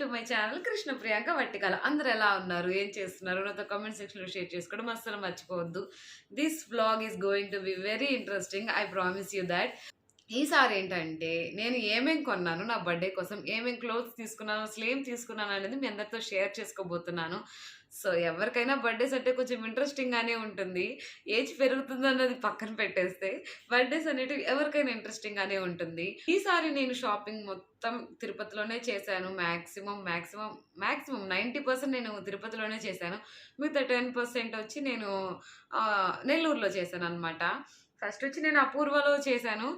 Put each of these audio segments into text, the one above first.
To my channel Krishna Priyanka Vattikala. అందరు ఎలా ఉన్నారు? ఏం చేస్తున్నారు? నాతో కామెంట్ సెక్షన్లో షేర్ చేసుకోవడం అస్సలు మర్చిపోవద్దు. This blog is going to be very interesting I promise you that ఈసారి ఏంటంటే నేను ఏమేం కొన్నాను నా బర్త్డే కోసం ఏమేం క్లోత్స్ తీసుకున్నాను అసలు ఏం తీసుకున్నాను అనేది మీ అందరితో షేర్ చేసుకోబోతున్నాను. సో ఎవరికైనా బర్త్డేస్ అంటే కొంచెం ఇంట్రెస్టింగ్గానే ఉంటుంది. ఏజ్ పెరుగుతుంది అన్నది పక్కన పెట్టేస్తే బర్త్డేస్ అనేటివి ఎవరికైనా ఇంట్రెస్టింగ్గానే ఉంటుంది. ఈసారి నేను షాపింగ్ మొత్తం తిరుపతిలోనే చేశాను. Maximum maximum maximum ninety percent నేను తిరుపతిలోనే చేశాను. మిగతా టెన్ పర్సెంట్ వచ్చి నేను నెల్లూరులో చేశాను అనమాట ఫస్ట్ వచ్చి నేను అపూర్వలో చేశాను.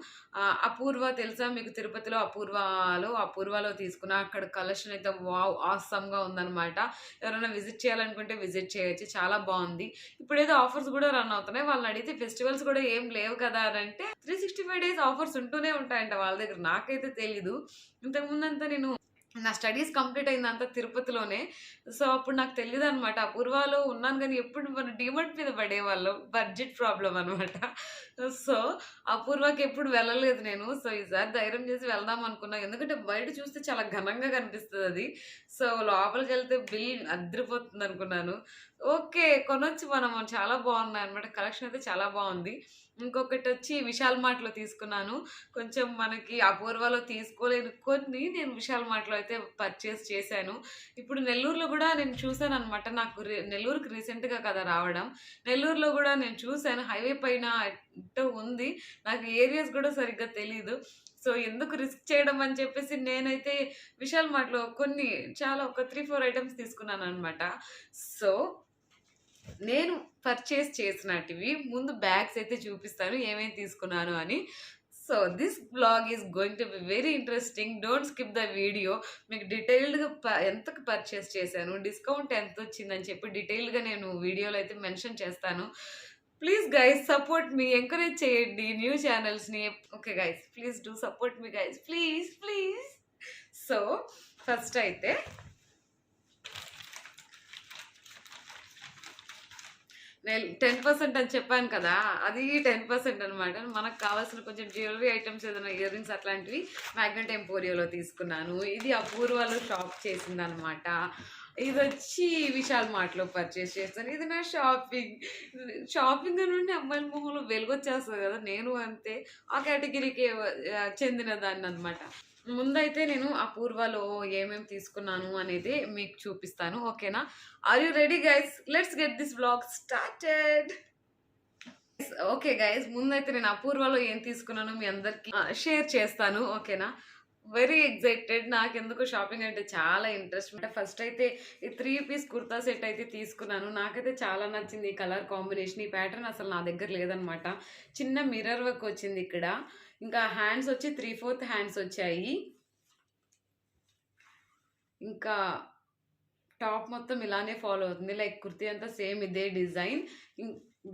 అపూర్వ తెలుసా మీకు తిరుపతిలో అపూర్వలో? అపూర్వలో తీసుకున్నా. అక్కడ కలెక్షన్ అయితే వావ్ ఆసమ్గా ఉందన్నమాట. ఎవరైనా విజిట్ చేయాలనుకుంటే విజిట్ చేయొచ్చు. చాలా బాగుంది. ఇప్పుడు ఏదో ఆఫర్స్ కూడా రన్ అవుతున్నాయి. వాళ్ళని అడిగితే ఫెస్టివల్స్ కూడా ఏం లేవు కదా అని అంటే three sixty five days offers ఉంటూనే ఉంటాయంట వాళ్ళ దగ్గర. నాకైతే తెలీదు. ఇంతకుముందంతా నేను నా స్టడీస్ కంప్లీట్ అయిందంతా తిరుపతిలోనే. సో అప్పుడు నాకు తెలియదు అనమాట అపూర్వాలో ఉన్నాను కానీ ఎప్పుడు మన డిమాండ్ మీద పడేవాళ్ళం. బడ్జెట్ ప్రాబ్లం అనమాట సో అపూర్వకి ఎప్పుడు వెళ్ళలేదు నేను. సో ఈసారి ధైర్యం చేసి వెళ్దాం అనుకున్నా. ఎందుకంటే బయట చూస్తే చాలా ఘనంగా కనిపిస్తుంది అది. సో లోపలికి వెళ్తే బిల్ అద్దరిపోతుంది అనుకున్నాను ఓకే కొనొచ్చు మనం. చాలా బాగున్నాయి అనమాట కలెక్షన్ అయితే చాలా బాగుంది. ఇంకొకటి వచ్చి విశాల్ మార్ట్లో తీసుకున్నాను. కొంచెం మనకి అపూర్వలో తీసుకోలేని కొన్ని నేను విశాల్ మార్ట్లో అయితే పర్చేస్ చేశాను. ఇప్పుడు నెల్లూరులో కూడా నేను చూశాను అనమాట నాకు నెల్లూరుకి రీసెంట్గా కదా రావడం. నెల్లూరులో కూడా నేను చూశాను. హైవే పైన ఎట్టో ఉంది. నాకు ఏరియాస్ కూడా సరిగ్గా తెలీదు. సో ఎందుకు రిస్క్ చేయడం అని చెప్పేసి నేనైతే విశాల్ మార్ట్లో కొన్ని చాలా ఒక త్రీ ఫోర్ ఐటమ్స్ తీసుకున్నాను అనమాట సో నేను పర్చేస్ చేసినటివి ముందు బ్యాగ్స్ అయితే చూపిస్తాను ఏమేమి తీసుకున్నాను అని. So this blog is going to be very interesting don't skip the video మీకు డీటెయిల్డ్గా ప ఎంతకు పర్చేస్ చేశాను డిస్కౌంట్ ఎంత వచ్చిందని చెప్పి డీటెయిల్డ్గా నేను వీడియోలో అయితే మెన్షన్ చేస్తాను. Please guys support me encourage చేయండి new ఛానల్స్ని okay guys please do support me guys please please so first అయితే నేను టెన్ పర్సెంట్ అని చెప్పాను కదా అది టెన్ పర్సెంట్ అనమాట మనకు కావాల్సిన కొంచెం జ్యువెలరీ ఐటమ్స్ ఏదైనా ఇయర్ రింగ్స్ అట్లాంటివి మ్యాగ్నెట్ ఎంపోరియోలో తీసుకున్నాను. ఇది అపూర్వలో షాప్ చేసిందనమాట ఇది వచ్చి విశాల్ మార్ట్లో పర్చేస్ చేస్తాను ఇది నా షాపింగ్ షాపింగ్ నుండి అమ్మాయిల మొహంలో వెలుగొచ్చేస్తుంది కదా నేను అంతే. ఆ కేటగిరీకి చెందిన దాన్ని అనమాట ముందైతే నేను అపూర్వలో ఏమేమి తీసుకున్నాను అనేది మీకు చూపిస్తాను ఓకేనా? Are you ready guys let's get this blog started okay guys ముందైతే నేను అపూర్వలో ఏం తీసుకున్నానో మీ అందరికి షేర్ చేస్తాను ఓకేనా? వెరీ ఎగ్జైటెడ్ నాకు ఎందుకు షాపింగ్ అంటే చాలా ఇంట్రెస్ట్ అంటే ఫస్ట్ అయితే ఈ త్రీ పీస్ కుర్తా సెట్ అయితే తీసుకున్నాను. నాకైతే చాలా నచ్చింది ఈ కలర్ కాంబినేషన్ ఈ ప్యాటర్న్ అసలు నా దగ్గర లేదనమాట చిన్న మిర్రర్ వర్క్ వచ్చింది ఇక్కడ. ఇంకా హ్యాండ్స్ వచ్చి త్రీ ఫోర్త్ హ్యాండ్స్ వచ్చాయి. ఇంకా టాప్ మొత్తం ఇలానే ఫాలో అవుతుంది. లైక్ కుర్తీ అంతా సేమ్ ఇదే డిజైన్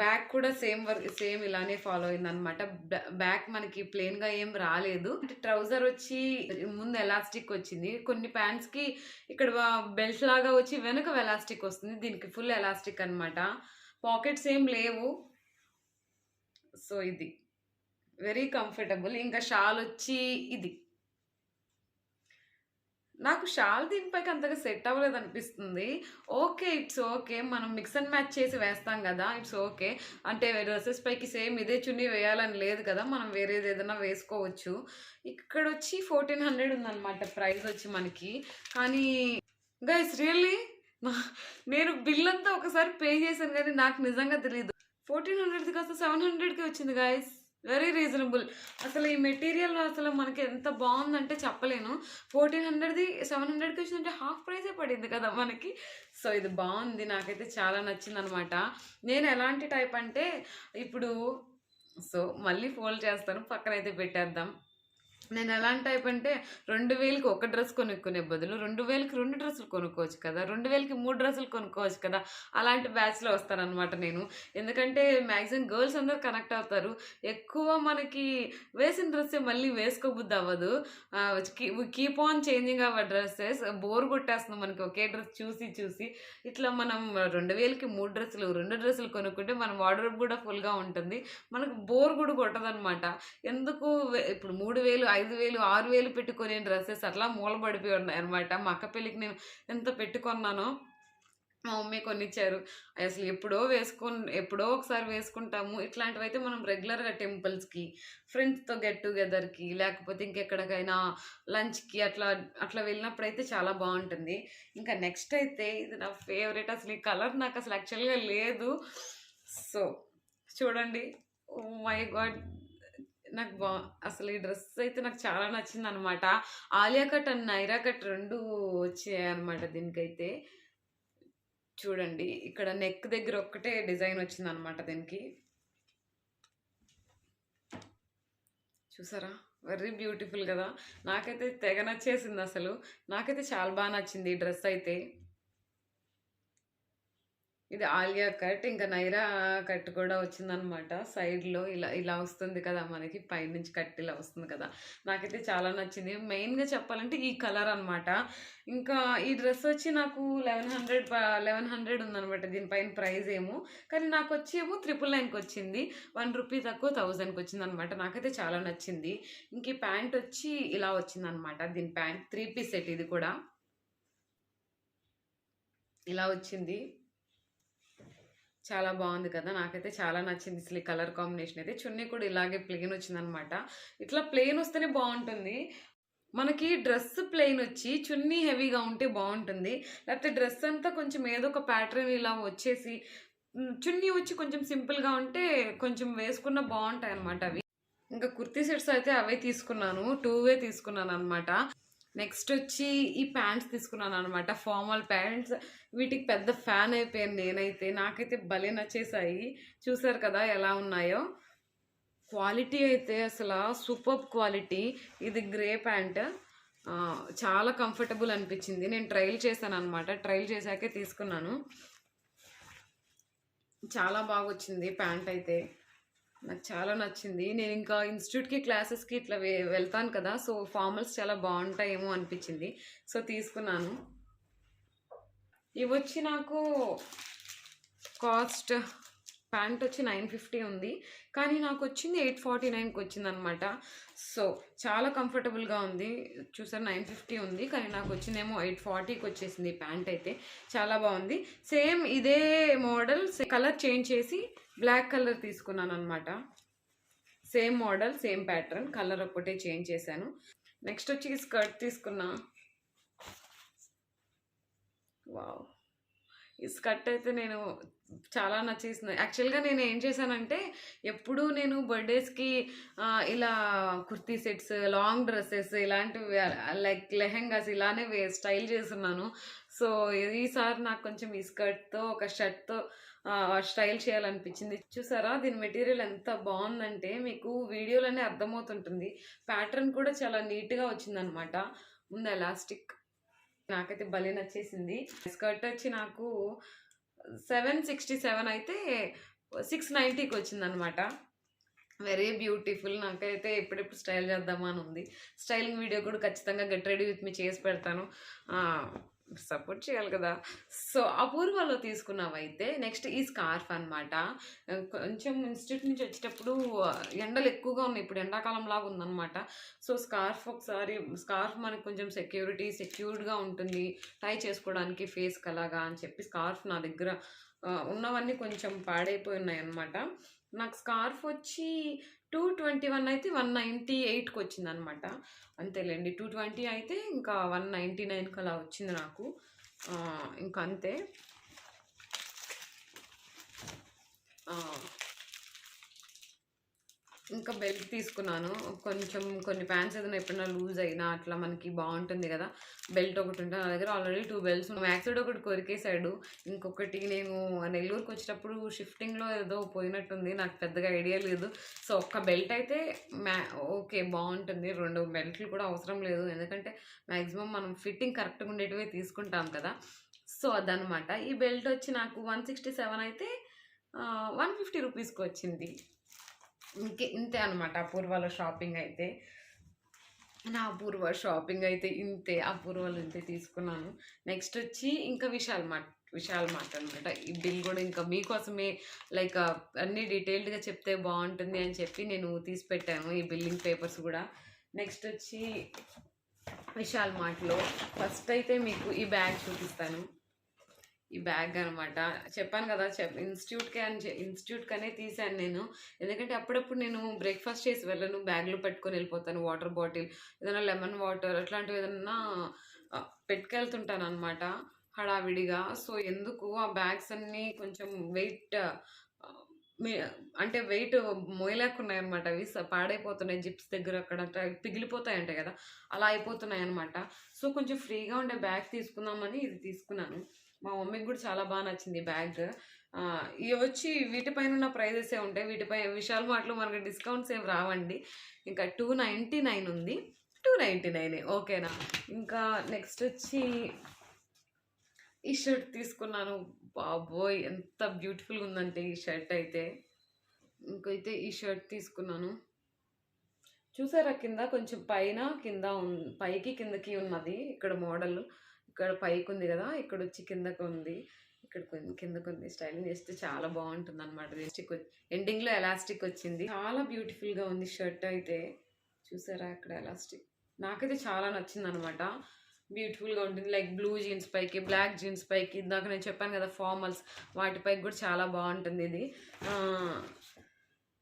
బ్యాక్ కూడా సేమ్ వర్క్ సేమ్ ఇలానే ఫాలో అయింది అనమాట బ్యాక్ మనకి ప్లెయిన్గా ఏం రాలేదు. ట్రౌజర్ వచ్చి ముందు ఎలాస్టిక్ వచ్చింది. కొన్ని ప్యాంట్స్కి ఇక్కడ బెల్ట్ లాగా వచ్చి వెనుక ఎలాస్టిక్ వస్తుంది. దీనికి ఫుల్ ఎలాస్టిక్ అనమాట పాకెట్స్ ఏం లేవు. సో ఇది. Very comfortable. ఇంకా షాల్ వచ్చి ఇది. నాకు షాల్ దీనిపైకి అంతగా సెట్ అవ్వలేదు అనిపిస్తుంది. Okay it's okay. మనం మిక్స్ అండ్ మ్యాచ్ చేసి వేస్తాం కదా ఇట్స్ ఓకే. అంటే డ్రెస్సెస్ పైకి సేమ్ ఇదే చున్నీ వేయాలని లేదు కదా మనం వేరేది ఏదైనా వేసుకోవచ్చు. ఇక్కడ వచ్చి ఫోర్టీన్ హండ్రెడ్ ఉందన్నమాట ప్రైస్ వచ్చి మనకి. కానీ గైస్ రియల్లీ? నేను బిల్ అంతా ఒకసారి పే చేశాను కానీ నాకు నిజంగా తెలియదు ఫోర్టీన్ హండ్రెడ్ది కాస్త సెవెన్ హండ్రెడ్కి వచ్చింది గాయస్ వెరీ రీజనబుల్. అసలు ఈ మెటీరియల్ అసలు మనకి ఎంత బాగుందంటే చెప్పలేను. ఫోర్టీన్ హండ్రెడ్ది సెవెన్ హండ్రెడ్కి వచ్చిందంటే హాఫ్ ప్రైసే పడింది కదా మనకి. సో ఇది బాగుంది. నాకైతే చాలా నచ్చింది అనమాట నేను ఎలాంటి టైప్ అంటే ఇప్పుడు సో మళ్ళీ ఫోల్డ్ చేస్తాను. పక్కన అయితే పెట్టేద్దాం. నేను ఎలాంటి టైప్ అంటే రెండు వేలకి ఒక డ్రెస్ కొనుక్కునే బదులు రెండు వేలకి రెండు డ్రెస్సులు కొనుక్కోవచ్చు కదా రెండు వేలకి మూడు డ్రెస్సులు కొనుక్కోవచ్చు కదా అలాంటి బ్యాచ్లో వస్తానన్నమాట నేను. ఎందుకంటే మ్యాక్సిమం గర్ల్స్ అందరూ కనెక్ట్ అవుతారు. ఎక్కువ మనకి వేసిన డ్రెస్సే మళ్ళీ వేసుకోబుద్ది అవ్వదు. Keep on changing our dresses bore కొట్టేస్తుంది మనకి ఒకే డ్రెస్ చూసి చూసి. ఇట్లా మనం రెండు వేలకి మూడు డ్రెస్సులు రెండు డ్రెస్సులు కొనుక్కుంటే మన వార్డ్రోబ్ కూడా ఫుల్గా ఉంటుంది. మనకు బోర్ కూడా కొట్టదనమాట ఎందుకు ఇప్పుడు మూడు వేలు ఐదు వేలు ఆరు వేలు పెట్టుకునే డ్రెస్సెస్ అట్లా మూలబడిపోయి ఉన్నాయి అనమాట మా అక్క పెళ్ళికి నేను ఎంత పెట్టుకున్నానో మా మమ్మీ కొనిచ్చారు. అసలు ఎప్పుడో వేసుకొని ఎప్పుడో ఒకసారి వేసుకుంటాము. ఇట్లాంటివి అయితే మనం రెగ్యులర్గా టెంపుల్స్కి ఫ్రెండ్స్తో గెట్ టుగెదర్కి లేకపోతే ఇంకెక్కడికైనా లంచ్కి అట్లా అట్లా వెళ్ళినప్పుడు అయితే చాలా బాగుంటుంది. ఇంకా నెక్స్ట్ అయితే ఇది నా ఫేవరెట్ అసలు ఈ కలర్ నాకు అసలు యాక్చువల్గా లేదు. సో చూడండి. Oh మై గాడ్ నాకు బా అసలు ఈ డ్రెస్ అయితే నాకు చాలా నచ్చింది అనమాట Alia cut and Naira cut రెండు వచ్చాయి అనమాట దీనికైతే. చూడండి ఇక్కడ నెక్ దగ్గర ఒక్కటే డిజైన్ వచ్చింది అనమాట దీనికి. చూసారా? వెరీ బ్యూటిఫుల్ కదా? నాకైతే తెగ నచ్చేసింది అసలు. నాకైతే చాలా బాగా నచ్చింది ఈ డ్రెస్ అయితే. ఇది ఆలియా కట్. ఇంకా నైరా కట్ కూడా వచ్చిందనమాట సైడ్లో ఇలా ఇలా వస్తుంది కదా మనకి పైనుంచి కట్ ఇలా వస్తుంది కదా. నాకైతే చాలా నచ్చింది. మెయిన్గా చెప్పాలంటే ఈ కలర్ అనమాట ఇంకా ఈ డ్రెస్ వచ్చి నాకు లెవెన్ హండ్రెడ్ లెవెన్ హండ్రెడ్ ఉందనమాట దీనిపైన ప్రైస్ ఏమో. కానీ నాకు వచ్చి ఏమో త్రిపుల్ నైన్కి వచ్చింది. వన్ రూపీ తక్కువ థౌజండ్కి వచ్చింది అనమాట నాకైతే చాలా నచ్చింది. ఇంక ఈ ప్యాంట్ వచ్చి ఇలా వచ్చింది అనమాట దీని ప్యాంట్ త్రీ పీస్ సెట్ ఇది కూడా. ఇలా వచ్చింది. చాలా బాగుంది కదా. నాకైతే చాలా నచ్చింది అసలు ఈ కలర్ కాంబినేషన్ అయితే. చున్నీ కూడా ఇలాగే ప్లెయిన్ వచ్చిందనమాట. ఇట్లా ప్లెయిన్ వస్తేనే బాగుంటుంది. మనకి డ్రెస్ ప్లెయిన్ వచ్చి చున్నీ హెవీగా ఉంటే బాగుంటుంది. లేకపోతే డ్రెస్ అంతా కొంచెం ఏదో ఒక ప్యాటర్న్ ఇలా వచ్చేసి చున్నీ వచ్చి కొంచెం సింపుల్గా ఉంటే కొంచెం వేసుకున్న బాగుంటాయి అనమాట అవి. ఇంకా కుర్తీ సెట్స్ అయితే అవే తీసుకున్నాను. టూవే తీసుకున్నాను అనమాట నెక్స్ట్ వచ్చి ఈ ప్యాంట్స్ తీసుకున్నాను అనమాట ఫార్మల్ ప్యాంట్స్. వీటికి పెద్ద ఫ్యాన్ అయిపోయాను నేనైతే. నాకైతే భలే నచ్చేసాయి చూసారు కదా ఎలా ఉన్నాయో. క్వాలిటీ అయితే అసలు సూపర్ క్వాలిటీ. ఇది గ్రే ప్యాంట్. చాలా కంఫర్టబుల్ అనిపించింది. నేను ట్రయల్ చేశాను అనమాట ట్రైల్ చేశాకే తీసుకున్నాను. చాలా బాగా వచ్చింది ప్యాంట్ అయితే. నాకు చాలా నచ్చింది. నేను ఇంకా ఇన్స్టిట్యూట్కి క్లాసెస్కి ఇట్లా వెళ్తాను కదా సో ఫార్మల్స్ చాలా బాగుంటాయేమో అనిపించింది. సో తీసుకున్నాను. ఇవి వచ్చి నాకు కాస్ట్ ప్యాంట్ వచ్చి నైన్ ఫిఫ్టీ ఉంది. కానీ నాకు వచ్చింది ఎయిట్ ఫార్టీ నైన్కి వచ్చింది అనమాట సో చాలా కంఫర్టబుల్గా ఉంది. చూసారు నైన్ ఫిఫ్టీ ఉంది. కానీ నాకు వచ్చిందేమో ఎయిట్ ఫార్టీకి వచ్చేసింది ప్యాంట్ అయితే చాలా బాగుంది. సేమ్ ఇదే మోడల్ కలర్ చేంజ్ చేసి బ్లాక్ కలర్ తీసుకున్నాను అనమాట same model same pattern colour ఒక్కటే చేంజ్ చేశాను. నెక్స్ట్ వచ్చి స్కర్ట్ తీసుకున్నా. వావ్! ఈ స్కర్ట్ అయితే నేను చాలా నచ్చేసింది యాక్చువల్గా నేను ఏం చేశానంటే ఎప్పుడూ నేను బర్త్డేస్కి ఇలా కుర్తీ సెట్స్ లాంగ్ డ్రెస్సెస్ ఇలాంటివి లైక్ లెహెంగాస్ ఇలానే వే స్టైల్ చేస్తున్నాను. సో ఈసారి నాకు కొంచెం ఈ స్కర్ట్తో ఒక షర్ట్తో స్టైల్ చేయాలనిపించింది. చూసారా? దీని మెటీరియల్ ఎంత బాగుందంటే మీకు వీడియోలోనే అర్థమవుతుంటుంది. ప్యాటర్న్ కూడా చాలా నీట్గా వచ్చిందనమాట. ముందు ఎలాస్టిక్ నాకైతే భలే నచ్చేసింది. స్కర్ట్ వచ్చి నాకు సెవెన్ సిక్స్టీ సెవెన్ అయితే సిక్స్ నైంటీకి వచ్చిందనమాట. వెరీ బ్యూటిఫుల్ నాకైతే ఎప్పుడెప్పుడు స్టైల్ చేద్దామా అని ఉంది. స్టైలింగ్ వీడియో కూడా ఖచ్చితంగా గెట్ రెడీ విత్ మీ చేసి పెడతాను. సపోర్ట్ చేయాలి కదా. సో అపూర్వలో తీసుకున్నావైతే నెక్స్ట్ ఈ స్కార్ఫ్ అనమాట కొంచెం ఇన్స్టిట్యూట్ నుంచి వచ్చేటప్పుడు ఎండలు ఎక్కువగా ఉన్నాయి. ఇప్పుడు ఎండాకాలం లాగా ఉందన్నమాట. సో స్కార్ఫ్ ఒకసారి స్కార్ఫ్ మనకి కొంచెం సెక్యూరిటీ సెక్యూర్డ్గా ఉంటుంది. టై చేసుకోవడానికి ఫేస్ కలగా అని చెప్పి స్కార్ఫ్ నా దగ్గర ఉన్నవన్నీ కొంచెం పాడైపోయి ఉన్నాయి అనమాట నాకు స్కార్ఫ్ వచ్చి టూ ట్వంటీ వన్ అయితే వన్ నైంటీ ఎయిట్కి వచ్చింది అనమాట అంతేలేండి టూ ట్వంటీ అయితే ఇంకా వన్ నైంటీ నైన్కి అలా వచ్చింది నాకు. ఆ, ఇంకా అంతే ఇంకా బెల్ట్ తీసుకున్నాను. కొంచెం కొన్ని ప్యాంట్స్ ఏదైనా ఎప్పుడైనా లూజ్ అయినా అట్లా మనకి బాగుంటుంది కదా. బెల్ట్ ఒకటి ఉంటే నా దగ్గర ఆల్రెడీ టూ బెల్ట్స్ మ్యాక్సైడ్ ఒకటి కొరికేసాడు ఇంకొకటి నేను నెల్లూరుకి వచ్చేటప్పుడు షిఫ్టింగ్లో ఏదో పోయినట్టుంది. నాకు పెద్దగా ఐడియా లేదు. సో ఒక్క బెల్ట్ అయితే మ్యా ఓకే బాగుంటుంది. రెండు బెల్ట్లు కూడా అవసరం లేదు. ఎందుకంటే మ్యాక్సిమం మనం ఫిట్టింగ్ కరెక్ట్గా ఉండేటివే తీసుకుంటాం కదా. సో అదనమాట ఈ బెల్ట్ వచ్చి నాకు వన్ సిక్స్టీ సెవెన్ అయితే వన్ ఫిఫ్టీ రూపీస్కి వచ్చింది. ఇంకే ఇంతే అనమాట అపూర్వలో షాపింగ్ అయితే. నా అపూర్వ షాపింగ్ అయితే ఇంతే. అపూర్వలో ఇంతే తీసుకున్నాను. నెక్స్ట్ వచ్చి ఇంకా విశాల్ మార్ట్ విశాల్ మార్ట్ అనమాట ఈ బిల్ కూడా ఇంకా మీకోసమే లైక్ అన్ని డీటెయిల్డ్గా చెప్తే బాగుంటుంది అని చెప్పి నేను తీసి పెట్టాను ఈ బిల్లింగ్ పేపర్స్ కూడా. నెక్స్ట్ వచ్చి విశాల్ మార్ట్లో ఫస్ట్ అయితే మీకు ఈ బ్యాగ్ చూపిస్తాను. ఈ బ్యాగ్ అనమాట చెప్పాను కదా చెప్ ఇన్స్టిట్యూట్కే అని చె- ఇన్స్టిట్యూట్కనే తీసాను నేను. ఎందుకంటే అప్పుడప్పుడు నేను బ్రేక్ఫాస్ట్ చేసి వెళ్ళను బ్యాగ్లో పెట్టుకొని వెళ్ళిపోతాను వాటర్ బాటిల్ ఏదైనా లెమన్ వాటర్ అట్లాంటివి ఏదన్నా పెట్టుకెళ్తుంటాను అనమాట హడావిడిగా. సో ఎందుకు ఆ బ్యాగ్స్ అన్నీ కొంచెం వెయిట్ అంటే వెయిట్ మోయలేకున్నాయి అనమాట అవి పాడైపోతున్నాయి జిప్స్ దగ్గర అక్కడ పిగిలిపోతాయి అంటాయి కదా అలా అయిపోతున్నాయి అనమాట సో కొంచెం ఫ్రీగా ఉండే బ్యాగ్ తీసుకుందామని ఇది తీసుకున్నాను. మా మమ్మీకి కూడా చాలా బాగా నచ్చింది బ్యాగ్. ఇవి వచ్చి వీటిపైన ఉన్న ప్రైజెసే ఉంటాయి? వీటిపై విశాల్ మార్ట్లో మనకి డిస్కౌంట్స్ ఏం రావండి. ఇంకా టూ నైంటీ నైన్ ఉంది. టూ నైంటీ నైన్ ఓకేనా? ఇంకా నెక్స్ట్ వచ్చి ఈ షర్ట్ తీసుకున్నాను. బాబోయ్! ఎంత బ్యూటిఫుల్గా ఉందంటే ఈ షర్ట్ అయితే. ఇంకైతే ఈ షర్ట్ తీసుకున్నాను. చూసారా? కింద కొంచెం పైన కింద ఉన్- పైకి కిందకి ఉన్నది. ఇక్కడ మోడల్. ఇక్కడ పైకి ఉంది కదా ఇక్కడ వచ్చి కిందకు ఉంది ఇక్కడ కిందకు ఉంది స్టైలింగ్ చేస్తే చాలా బాగుంటుంది అనమాట ఎలాస్టిక్ ఎండింగ్లో ఎలాస్టిక్ వచ్చింది. చాలా బ్యూటిఫుల్గా ఉంది షర్ట్ అయితే. చూసారా ఇక్కడ ఎలాస్టిక్? నాకైతే చాలా నచ్చింది అనమాట బ్యూటిఫుల్గా ఉంటుంది. లైక్ బ్లూ జీన్స్ పైకి బ్లాక్ జీన్స్ పైకి. ఇందాక నేను చెప్పాను కదా ఫార్మల్స్. వాటిపైకి కూడా చాలా బాగుంటుంది ఇది.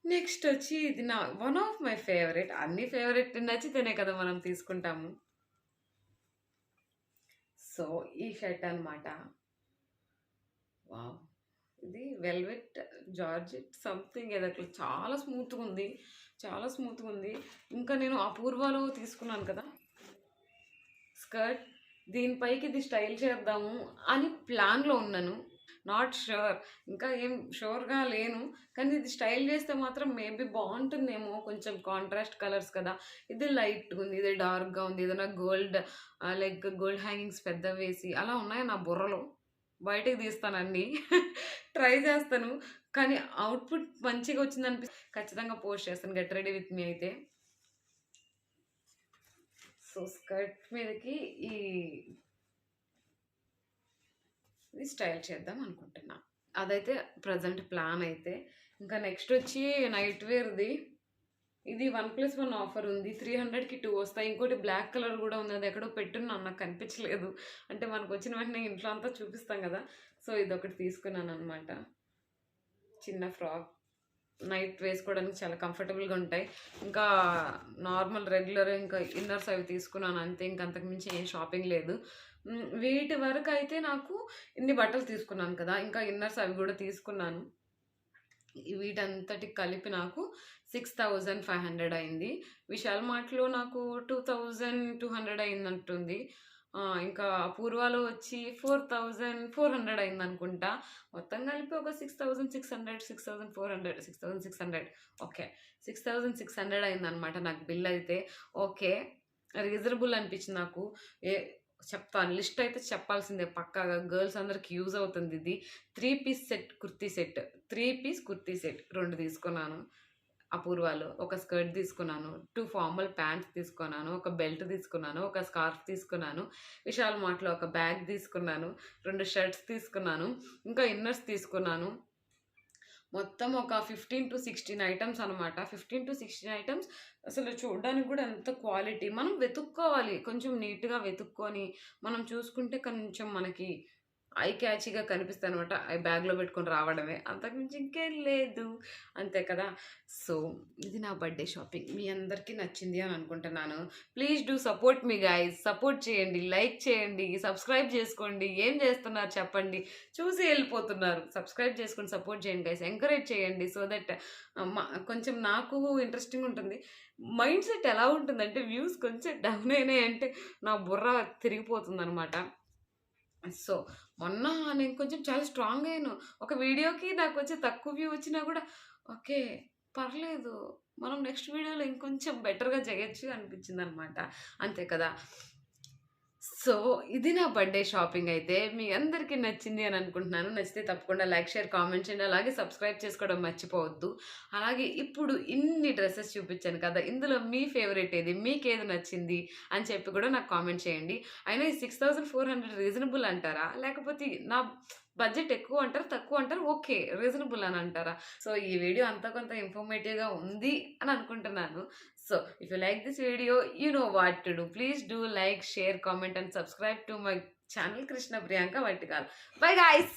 నెక్స్ట్ వచ్చి ఇది నా వన్ ఆఫ్ మై ఫేవరెట్. అన్ని ఫేవరెట్ నచ్చితేనే కదా మనం తీసుకుంటాము. సో ఈ షర్ట్ అనమాట వావ్. ఇది వెల్వెట్ జార్జెట్ సంథింగ్ ఏదో అట్లా చాలా స్మూత్గా ఉంది. చాలా స్మూత్గా ఉంది. ఇంకా నేను అపూర్వలో తీసుకున్నాను కదా. స్కర్ట్ దీనిపైకి ఇది స్టైల్ చేద్దాము అని ప్లాన్లో ఉన్నాను. నాట్ షూర్ ఇంకా ఏం షూర్గా లేను. కానీ ఇది స్టైల్ చేస్తే మాత్రం మేబీ బాగుంటుందేమో. కొంచెం కాంట్రాస్ట్ కలర్స్ కదా. ఇది లైట్గా ఉంది ఇది డార్క్గా ఉంది. ఏదైనా గోల్డ్ లైక్ గోల్డ్ హ్యాంగింగ్స్ పెద్ద వేసి అలా ఉన్నాయి నా బుర్రలో? బయటకు తీస్తానండి. ట్రై చేస్తాను. కానీ అవుట్పుట్ మంచిగా వచ్చింది ఖచ్చితంగా పోస్ట్ చేస్తాను. గెట్ రెడీ విత్ మీ అయితే. సో స్కర్ట్ మీదకి ఈ ఇది స్టైల్ చేద్దాం అనుకుంటున్నా. అదైతే ప్రజెంట్ ప్లాన్ అయితే. ఇంకా నెక్స్ట్ వచ్చి నైట్ వేర్ది. ఇది వన్ ప్లస్ వన్ ఆఫర్ ఉంది. త్రీ హండ్రెడ్కి టూ వస్తాయి. ఇంకోటి బ్లాక్ కలర్ కూడా ఉంది. అది ఎక్కడో పెట్టున్నా నాకు కనిపించలేదు. అంటే మనకు వచ్చిన వెంటనే ఇంట్లో అంతా చూపిస్తాం కదా. సో ఇది ఒకటి తీసుకున్నాను అనమాట చిన్న ఫ్రాక్. నైట్ వేసుకోవడానికి చాలా కంఫర్టబుల్గా ఉంటాయి. ఇంకా నార్మల్ రెగ్యులర్ ఇంకా ఇన్నర్స్ అవి తీసుకున్నాను అంతే. ఇంకా మించి ఏం షాపింగ్ లేదు. వీటి వరకు అయితే నాకు ఇన్ని బట్టలు తీసుకున్నాను కదా. ఇంకా ఇన్నర్స్ అవి కూడా తీసుకున్నాను. వీటంతటి కలిపి నాకు సిక్స్ థౌజండ్ ఫైవ్ హండ్రెడ్ అయింది. విశాల్ మార్ట్లో నాకు టూ థౌజండ్ టూ హండ్రెడ్ అయిందంటుంది. ఇంకా పూర్వాలో వచ్చి ఫోర్ థౌజండ్ ఫోర్ హండ్రెడ్ అయింది అనుకుంటా మొత్తం కలిపి ఒక six thousand six hundred six thousand four hundred six thousand six hundred. Okay. Six thousand six hundred అయింది అనమాట నాకు బిల్ అయితే. ఓకే. రీజనబుల్ అనిపించింది నాకు. ఏ చెప్తాను లిస్ట్ అయితే చెప్పాల్సిందే పక్కాగా. గర్ల్స్ అందరికి యూజ్ అవుతుంది ఇది. Three piece set kurti set. Three piece kurti set. రెండు తీసుకున్నాను. అపూర్వాలో. ఒక స్కర్ట్ తీసుకున్నాను టూ ఫార్మల్ ప్యాంట్స్ తీసుకున్నాను ఒక బెల్ట్ తీసుకున్నాను ఒక స్కార్ఫ్ తీసుకున్నాను విశాల్ మార్ట్లో ఒక బ్యాగ్ తీసుకున్నాను రెండు షర్ట్స్ తీసుకున్నాను ఇంకా ఇన్నర్స్ తీసుకున్నాను. మొత్తం ఒక ఫిఫ్టీన్ టు సిక్స్టీన్ ఐటమ్స్ అనమాట ఫిఫ్టీన్ టు సిక్స్టీన్ ఐటమ్స్. అసలు చూడడానికి కూడా ఎంత క్వాలిటీ. మనం వెతుక్కోవాలి. కొంచెం నీట్గా వెతుక్కొని మనం చూసుకుంటే కొంచెం మనకి ఐ క్యాచీగా కనిపిస్తాయి అనమాట ఐ బ్యాగ్లో పెట్టుకొని రావడమే. అంతకుమించి ఇంకేం లేదు. అంతే కదా? సో ఇది నా బర్త్డే షాపింగ్. మీ అందరికీ నచ్చింది అని అనుకుంటున్నాను. Please do support me guys support చేయండి. లైక్ చేయండి. సబ్స్క్రైబ్ చేసుకోండి. ఏం చేస్తున్నారు చెప్పండి. చూసి వెళ్ళిపోతున్నారు. సబ్స్క్రైబ్ చేసుకొని సపోర్ట్ చేయండి గైస్ ఎంకరేజ్ చేయండి. సో దట్ కొంచెం నాకు ఇంట్రెస్టింగ్ ఉంటుంది. మైండ్ సెట్ ఎలా ఉంటుందంటే వ్యూస్ కొంచెం డౌన్ అయినాయి అంటే నా బుర్ర తిరిగిపోతుంది అనమాట సో మొన్న నేను కొంచెం చాలా స్ట్రాంగ్ అయ్యాను. ఒక వీడియోకి నాకు వచ్చి తక్కువ వ్యూ వచ్చినా కూడా ఓకే పర్లేదు. మనం నెక్స్ట్ వీడియోలో ఇంకొంచెం బెటర్గా చేయొచ్చు అనిపించింది అనమాట అంతే కదా? సో ఇది నా బర్త్డే షాపింగ్ అయితే. మీ అందరికీ నచ్చింది అని అనుకుంటున్నాను. నచ్చితే తప్పకుండా లైక్ షేర్ కామెంట్ చేయండి. అలాగే సబ్స్క్రైబ్ చేసుకోవడం మర్చిపోవద్దు. అలాగే ఇప్పుడు ఇన్ని డ్రెస్సెస్ చూపించాను కదా ఇందులో మీ ఫేవరెట్ ఏది? మీకేది నచ్చింది? అని చెప్పి కూడా నాకు కామెంట్ చేయండి. అయినా ఈ six thousand four hundred reasonable అంటారా? లేకపోతే నా బడ్జెట్ ఎక్కువ అంటారు తక్కువ అంటారు? ఓకే రీజనబుల్ అని అంటారా? సో ఈ వీడియో అంతా కొంత ఇన్ఫర్మేటివ్గా ఉంది అని అనుకుంటున్నాను. So if you like this video you know what to do please do like share comment and subscribe to my channel Krishna Priyanka Vattikala bye guys